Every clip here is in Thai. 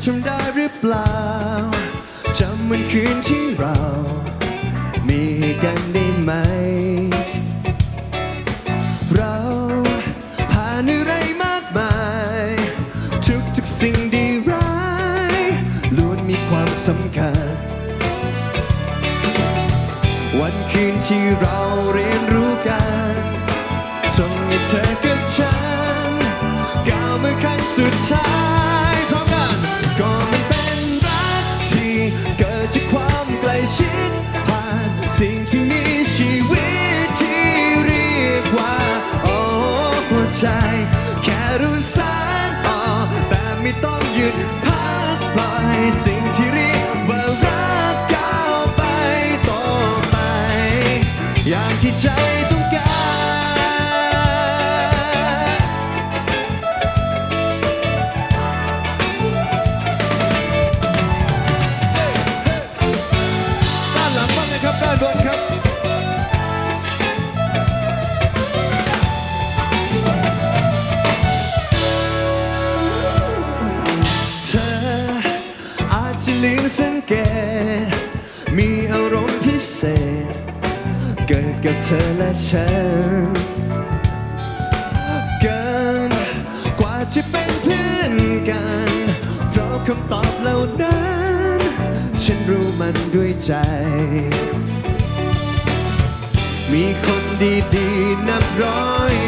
เหมือเปล่าจำวันคืนที่เรา มีกันได้ไหม เราผ่านอะไรมากมาย ทุกทุกๆสิ่งดีร้ายล้วนมีความสำคัญ วันคืนที่เราเรียนรู้กันส่งให้เธอกับฉันก้าวมาครั้งสุดท้าย ใจ แค่รู้สารต่อแบบไม่ต้องหยุดพักปล่อยสิ่งที่เรียกว่ารักก้าวไปต่อไป อย่างที่ใจต้อง เกิดกับเธอและฉัน เกินกว่าจะเป็นเพื่อนกัน เพราะคำตอบเหล่านั้น ฉันรู้มันด้วยใจ มีคนดีๆนับร้อย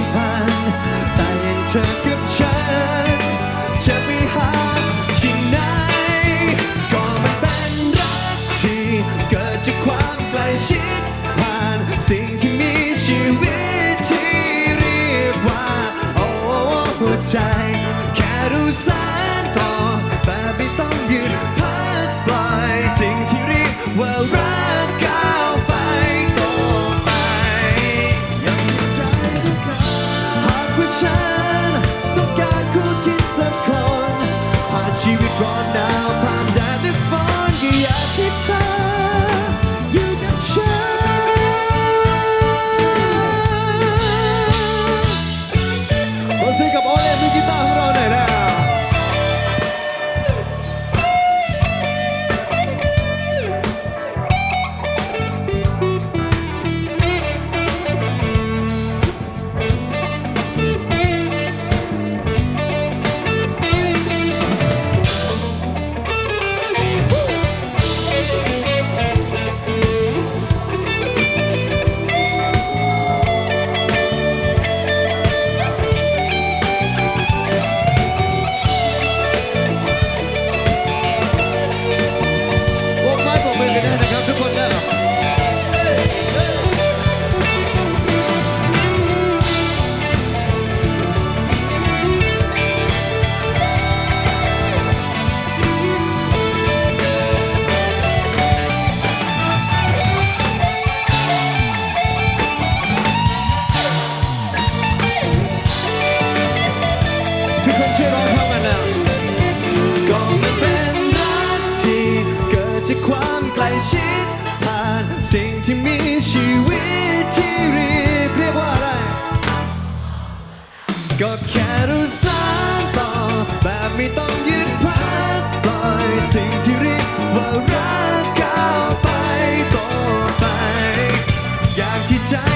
ใจ แค่รู้สารต่อ แต่ไม่ต้องหยุดพักปล่อยสิ่งที่เรียกว่ารักก้าวไปต่อไป ยังมีใจทุกครั้งหากว่าฉัน ต้องการคู่คิดสักคนผ่านชีวิตร้อนหนาวากความไกลชิดผ่านสิ่งที่มีชีวิตที่รีบเรียกว่าอะไร ก็แค่รู้สานต่อแบบไม่ต้องยืดพักปล่อยสิ่งที่รีบว่ารักก้าวไปต่อไป อยากที่จะ